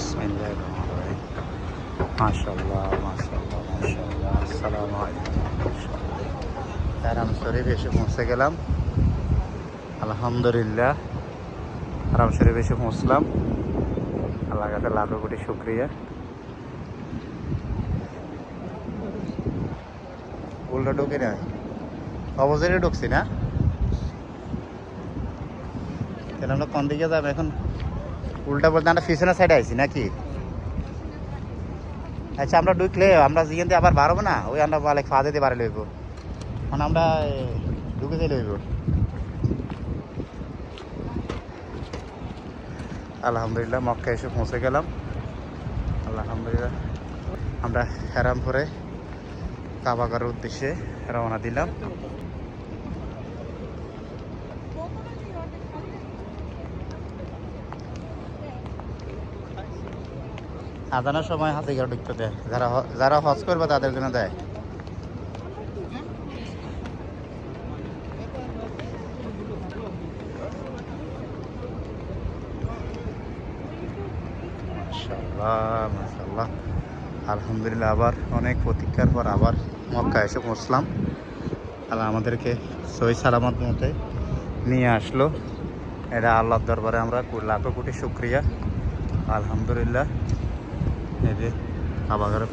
রহিম মাশাআল্লাহ মাশাআল্লাহ মাশাআল্লাহ আসসালামু আলাইকুম হারাম শরীফ এসে পৌঁছে গেলাম। আলহামদুলিল্লাহ। হারাম শরীফ এসে পৌঁছলাম। আল্লাহ কাছে লাখো কোটি শুক্রিয়া। উল্টা ঢুকে না অবজরে ঢুকছি না। তাহলে আমরা কোন দিকে যাব এখন? উল্টা বলতে আমরা পিছনের সাইডে আইছি নাকি? আচ্ছা আমরা ঢুকলে আমরা থেকে আবার বাড়বো না, ওই আমরা বলে খাওয়া দিতে পারে লইব। মানে আমরা ঢুকে দিয়ে লইব। আলহামদুলিল্লাহ, মক্কা এসে পৌঁছে গেলাম। আলহামদুলিল্লাহ, আমরা হেরামপুরে কাবাগার উদ্দেশ্যে রওনা দিলাম। আদানোর সময় হাতে গেলে ঢুকতে দেয়। যারা যারা হজ করবে তাদের জন্য দেয়। আলহামদুলিল্লাহ, আবার অনেক প্রতীক্ষার পর আবার মক্কা এসে পৌঁছলাম। আল্লাহ আমাদেরকে সই সালামত মতে নিয়ে আসলো। এটা আল্লাহর দরবারে আমরা লাখো কোটি শুক্রিয়া। আলহামদুলিল্লাহ। এই যে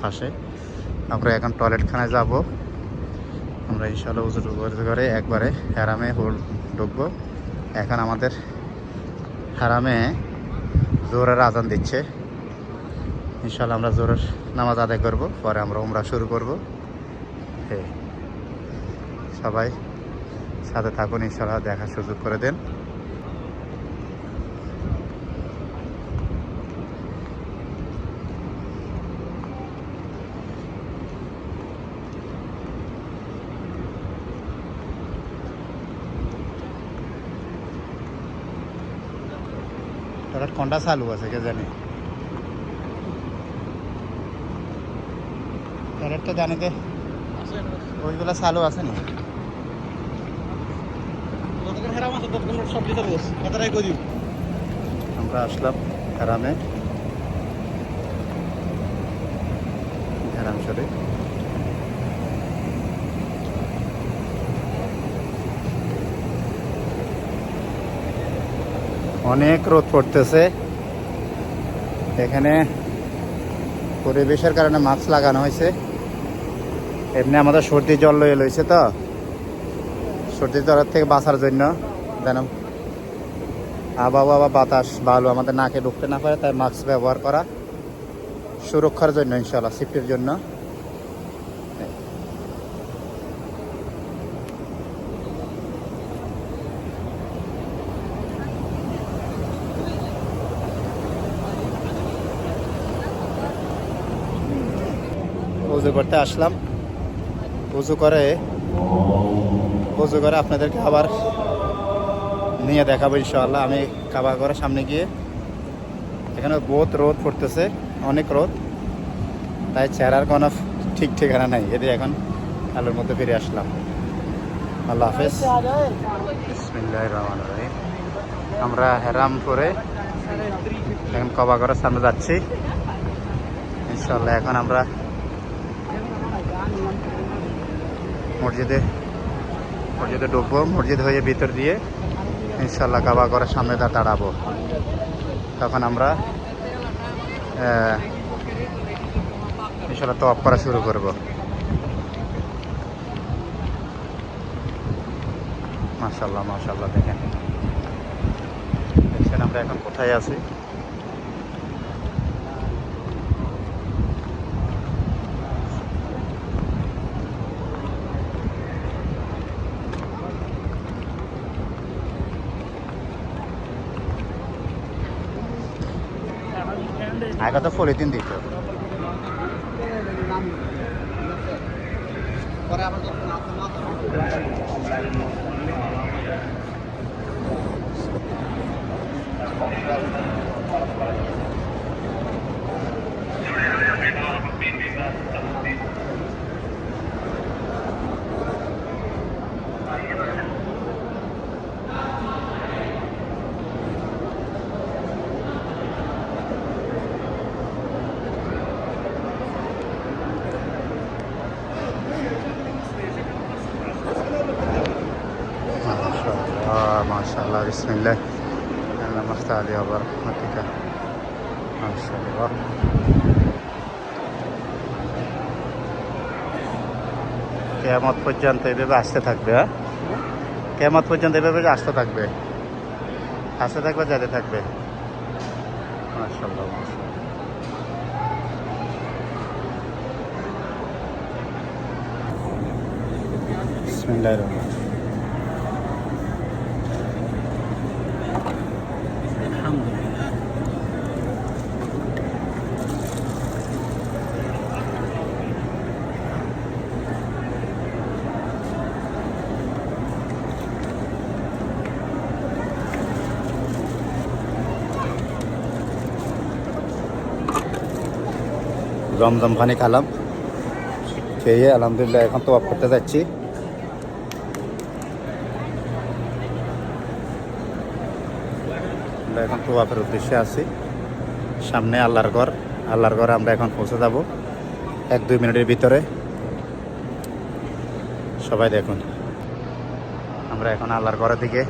পাশে। আমরা এখন টয়লেটখানায় যাব। আমরা ইনশাল্লাহ উজুর করে একবারে হ্যারামে হোল ঢুকবো। এখন আমাদের হারামে জোরের আজান দিচ্ছে। ইনশাল্লাহ আমরা জোরের নামাজ আদায় করব, পরে আমরা উমরা শুরু করব। এই সবাই সাথে থাকুন ইনশাল্লাহ দেখার সুযোগ করে দেন। টয়লেট কোনটা চালু আছে কে জানি টয়লেট তো জানি যে ওইগুলো চালু আছে না আমরা আসলাম গ্রামে গ্রাম শরীফ। অনেক রোদ পড়তেছে। এখানে পরিবেশের কারণে মাস্ক লাগানো হয়েছে। এমনি আমাদের সর্দি জল লয়ে লইছে তো। সর্দি জ্বরের থেকে বাঁচার জন্য যেন আবহাওয়া বা বাতাস ভালো আমাদের নাকে ঢুকতে না পারে, তাই মাস্ক ব্যবহার করা সুরক্ষার জন্য ইনশাল্লাহ সেফটির জন্য। উজু করতে আসলাম। উজু করে উজু করে আপনাদেরকে আবার নিয়ে দেখাবো ইনশাআল্লাহ। আমি কাবা করে সামনে গিয়ে এখানে বহুত রোদ পড়তেছে, অনেক রোদ। তাই চেহারার কোনো ঠিক ঠিকানা নাই। এদের এখন আলোর মধ্যে ফিরে আসলাম। আল্লাহ হাফেজ। আমরা হেরামপুরে এখন কবা করার সামনে যাচ্ছি। ইনশাল্লাহ এখন আমরা মসজিদে মসজিদে ঢুকবো, মসজিদ হয়ে ভিতর দিয়ে ইনশাল্লাহ কাবা ঘরের সামনে দা দাঁড়াবো। তখন আমরা ইনশাল্লাহ তফ করা শুরু করব। মাশাল্লাহ মাশাল্লাহ দেখেন। দেখছেন আমরা এখন কোথায় আছি? আগে তো পলিথিন দিত। মাশাআল্লাহ বিসমিল্লাহ নামাজটা আলী আবার রহমাতিকা মাশাআল্লাহ কেয়ামত পর্যন্ত এভাবে আসতে থাকবে হ্যাঁ? কেয়ামত পর্যন্ত এভাবে আসতে থাকবে। আসতে থাকবে, যেতে থাকবে। মাশাআল্লাহ মাশাআল্লাহ জমজম পানি খালাম। খেয়ে আলহামদুলিল্লাহ এখন তো অফ করতে যাচ্ছি। আমরা এখন তো অফের উদ্দেশ্যে আছি। সামনে আল্লাহর ঘর। আল্লাহর ঘরে আমরা এখন পৌঁছে যাব। এক দুই মিনিটের ভিতরে। সবাই দেখুন। আমরা এখন আল্লাহর ঘরের দিকে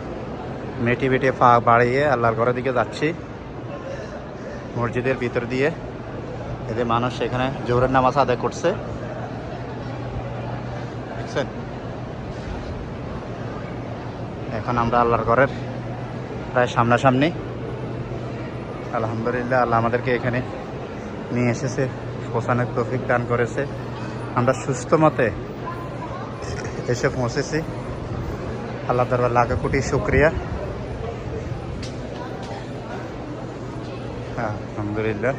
মেটি বেটে পা বাড়িয়ে আল্লাহর ঘরের দিকে যাচ্ছি। মসজিদের ভিতর দিয়ে। এদের মানুষ এখানে জোহরের নামাজ আদায় করছে। দেখছেন? এখন আমরা আল্লাহর ঘরের প্রায় সামনাসামনি। আলহামদুলিল্লাহ, আল্লাহ আমাদেরকে এখানে নিয়ে এসেছে পৌঁছানোর তৌফিক দান করেছে। আমরা সুস্থ মতে এসে পৌঁছেছি। আল্লাহ দরবার লাখো কোটি শুক্রিয়া। হ্যাঁ আলহামদুলিল্লাহ।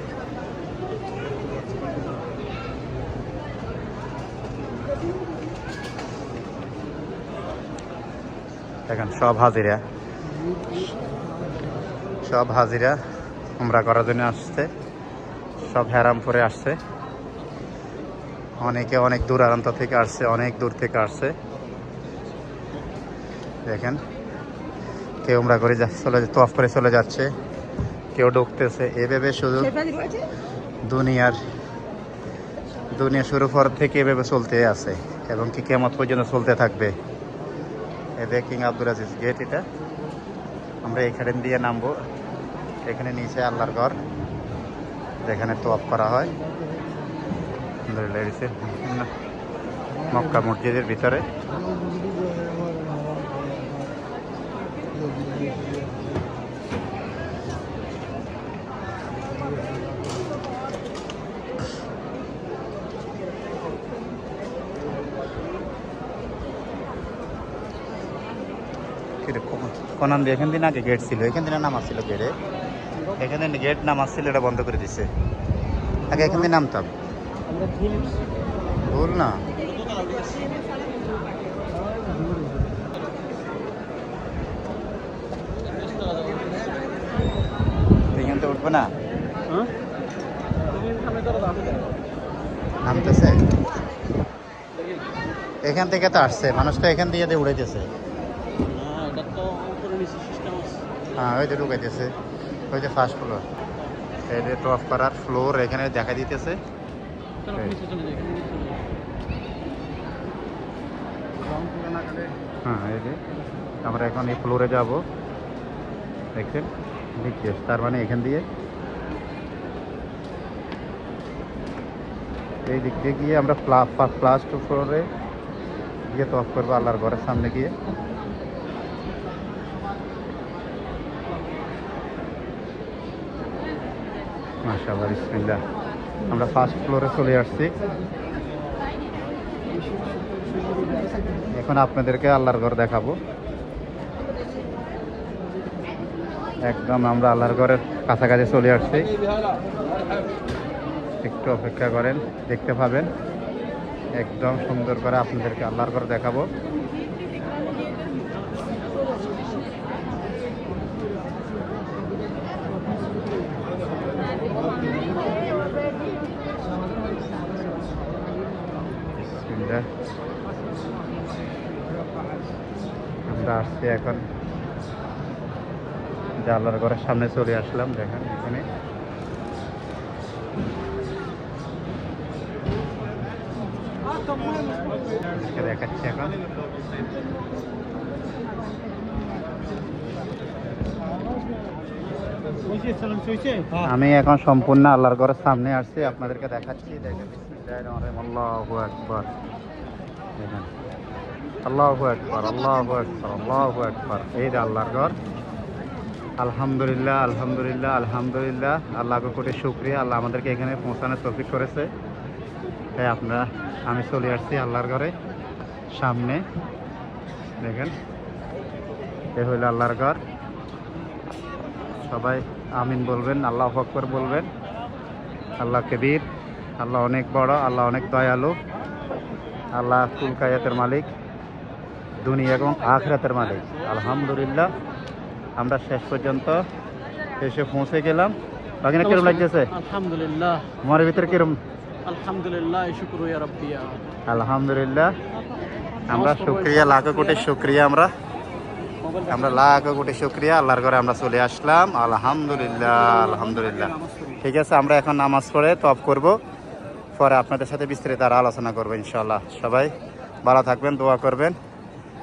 দেখেন সব হাজিরা। সব হাজিরা উমরা করার জন্য আসছে। সব হেরামপুরে আসছে। অনেকে অনেক দূর আরান্ত থেকে আসছে অনেক দূর থেকে আসছে। দেখেন কেউ উমরা করে চলে তোয়াফ করে চলে যাচ্ছে। কেউ ঢুকতেছে। এভাবে শুধু দুনিয়ার দুনিয়া শুরু পর থেকে এভাবে চলতে আছে এবং কি কেমন পর্যন্ত চলতে থাকবে। এদের কিং আব্দুল আজিজ গেট এটা। আমরা এখানে দিয়ে নামবো। এখানে নিচে আল্লাহর ঘর। যেখানে তোয়াপ করা হয়। মক্কা মসজিদের ভিতরে। কোনান এখান দিন আগে গেট ছিল, এখান দিনে নাম আসছিল গেটে এখানে গেট নাম আসছিল, এটা বন্ধ করে দিছে। আগে এখান দিয়ে নামতাম। ভুল না। এখান থেকে উঠবে না? নামতেছে? এখান থেকে তো আসছে মানুষ তো এখান দিয়ে দিয়ে উড়াইতেছে। হ্যাঁ ওই যে ঢুকাইতেছে ওই যে ফার্স্ট ফ্লোর এই যে টপ করার ফ্লোর এখানে দেখা দিতেছে। হ্যাঁ এই যে। আমরা এখন এই ফ্লোরে যাব। দেখছেন? লিখছে তার মানে এখান দিয়ে। এই দিক দিয়ে গিয়ে আমরা প্লাস টু ফ্লোরে গিয়ে টপ করব আল্লাহর ঘরের সামনে গিয়ে। মাশাআল্লাহ, বিসমিল্লাহ। আমরা ফার্স্ট ফ্লোরে চলে আসছি। এখন আপনাদেরকে আল্লাহর ঘর দেখাবো। একদম আমরা আল্লাহর ঘরের কাছাকাছি চলে আসছি। একটু অপেক্ষা করেন, দেখতে পাবেন। একদম সুন্দর করে আপনাদেরকে আল্লাহর ঘর দেখাবো বিসমিল্লাহ। আমরা আসছি এখন। জানলার ঘরের সামনে চলে আসলাম, দেখেন এখানে। দেখাচ্ছি এখন। আমি এখন সম্পূর্ণ আল্লাহর ঘরের সামনে আসছি, আপনাদেরকে দেখাচ্ছি, দেখেন। আকবার। দেখেন। আল্লাহু আকবার আল্লাহু আকবার আল্লাহু আকবার। এই আল্লাহর ঘর। আলহামদুলিল্লাহ আলহামদুলিল্লাহ আলহামদুলিল্লাহ। আল্লাহকে কোটি শুক্রিয়া। আল্লাহ আমাদেরকে এখানে পৌঁছানোর তৌফিক করেছে। তাই আপনারা আমি চলে আসছি আল্লাহর ঘরে, সামনে। দেখেন, এ হইল আল্লাহর ঘর। সবাই আমিন বলবেন, আল্লাহ আকবর বলবেন। আল্লাহ কবির, আল্লাহ অনেক বড়, আল্লাহ অনেক দয়ালু। আল্লাহ কুল কায়াতের মালিক। দুনিয়া এবং আখরাতের মালিক আলহামদুলিল্লাহ আমরা শেষ পর্যন্ত এসে পৌঁছে গেলাম। বাকিনা কিরম লাগতেছে? আলহামদুলিল্লাহ। আমার ভিতরে কিরম? আলহামদুলিল্লাহ আলহামদুলিল্লাহ আমরা শুক্রিয়া লাখো কোটি শুক্রিয়া আমরা। আমরা লাখো কোটি শুক্রিয়া আল্লাহর ঘরে আমরা চলে আসলাম। আলহামদুলিল্লাহ আলহামদুলিল্লাহ। ঠিক আছে আমরা এখন নামাজ পড়ে তপ করব। পরে আপনাদের সাথে বিস্তারিত আর আলোচনা করব ইনশাল্লাহ সবাই ভালো থাকবেন দোয়া করবেন।